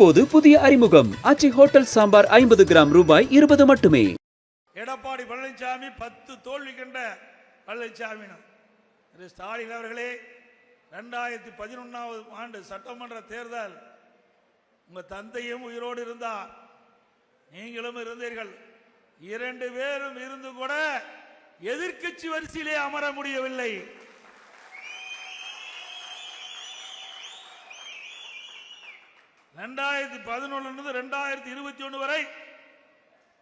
இப்போது புதிய அறிமுகம். அச்சி ஹோட்டல் சாம்பார் ஐம்பது கிராம் ரூபாய் இருபது மட்டுமே. எடப்பாடி பழனிசாமி பத்து தோல்வி கண்ட பழனிசாமி ஸ்டாலின் அவர்களே ரெண்டாயிரத்தி பதினொன்றாவது ஆண்டு சட்டமன்ற தேர்தல் உங்க தந்தையும் உயிரோடு இருந்தார் நீங்களும் இருந்தீர்கள். இரண்டு பேரும் இருந்து கூட எதிர்க்கட்சி வரிசையிலே அமர முடியவில்லை. ரெண்டாயிரத்தி பதினொன்னு இருந்து ரெண்டாயிரத்தி இருபத்தி ஒன்று வரை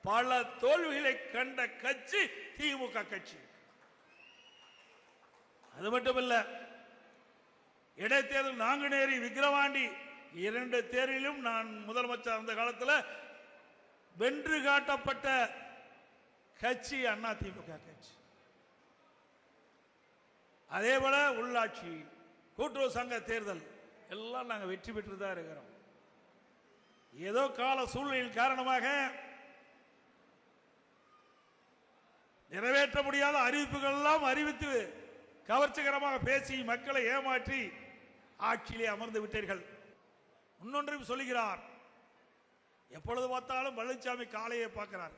பல தோல்விகளை கண்ட கட்சி திமுக கட்சி. அது மட்டுமல்ல இடைத்தேர்தல் நாங்குநேரி விக்கிரவாண்டி இரண்டு தேர்விலும் நான் முதலமைச்சர் அந்த காலத்தில் வென்று காட்டப்பட்ட கட்சி அண்ணா திமுக கட்சி. அதே போல உள்ளாட்சி கூட்டுறவு சங்க தேர்தல் எல்லாம் நாங்கள் வெற்றி பெற்று தான் இருக்கிறோம். ஏதோ கால சூழ்நிலையின் காரணமாக நிறைவேற்ற முடியாத அறிவிப்புகள் எல்லாம் அறிவித்து கவர்ச்சிகரமாக பேசி மக்களை ஏமாற்றி ஆட்சியிலே அமர்ந்து விட்டீர்கள். இன்னொன்றையும் சொல்லுகிறார். எப்பொழுது பார்த்தாலும் பழனிசாமி காலையை பார்க்கிறார்.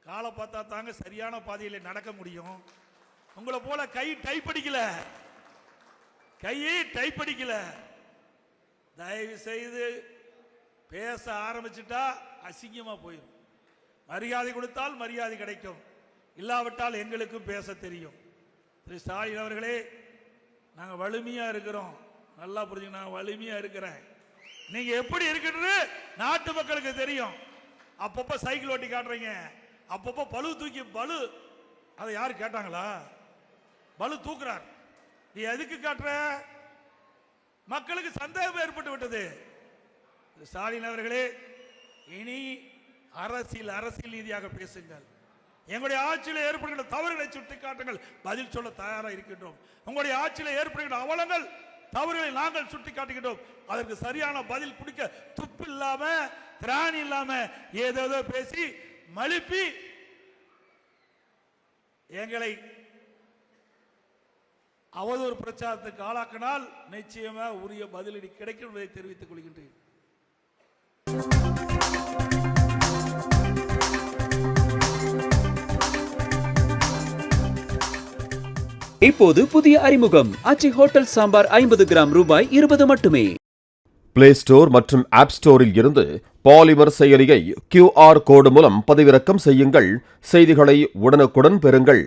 காலை பார்த்தா தாங்க சரியான பாதையில் நடக்க முடியும். உங்களை போல கை டைப் அடிக்கல. கையை டைப் அடிக்கல. தயவு செய்து பேச ஆரம்பிச்சிட்டா அசிங்கமாக போயிடும் மரியாதை கொடுத்தால் மரியாதை கிடைக்கும். இல்லாவிட்டால் எங்களுக்கும் பேச தெரியும். திரு ஸ்டாலின் அவர்களே நாங்கள் வலிமையாக இருக்கிறோம். நல்லா புரிஞ்சுங்க நான் வலிமையாக இருக்கிறேன். நீங்கள் எப்படி இருக்கிறது நாட்டு மக்களுக்கு தெரியும். அப்பப்போ சைக்கிள் ஓட்டி காட்டுறீங்க. அப்பப்போ பளு தூக்கி பலு. அதை யார் கேட்டாங்களா? பளு தூக்குறார். நீ எதுக்கு காட்டுற? மக்களுக்கு சந்தேகம் ஏற்பட்டு விட்டது. ஸ்டாலின் அவர்களே இனி அரசியல் அரசியல் ரீதியாக பேசுங்கள். எங்களுடைய ஆட்சியில் ஏற்படுகின்ற தவறுகளை சுட்டிக்காட்டுங்கள். பதில் சொல்ல தயாராக இருக்கின்றோம். உங்களுடைய ஆட்சியில் ஏற்படுகின்ற அவலங்கள் தவறுகளை நாங்கள் சுட்டிக்காட்டுகின்றோம். அதற்கு சரியான பதில் கொடுக்க துப்பு இல்லாம திராணி இல்லாம ஏதேதோ பேசி மழுப்பி எங்களை அவதூறு பிரச்சாரத்துக்கு ஆளாக்கினால் நிச்சயமாக உரிய பதிலடி கிடைக்கும் என்பதை தெரிவித்துக் கொள்கின்றேன். இப்போது புதிய அறிமுகம். அச்சி ஹோட்டல் சாம்பார் ஐம்பது கிராம் ரூபாய் இருபது மட்டுமே. பிளே ஸ்டோர் மற்றும் ஆப் ஸ்டோரில் இருந்து பாலிமர் செயலியை கியூஆர் கோடு மூலம் பதிவிறக்கம் செய்யுங்கள். செய்திகளை உடனுக்குடன் பெறுங்கள்.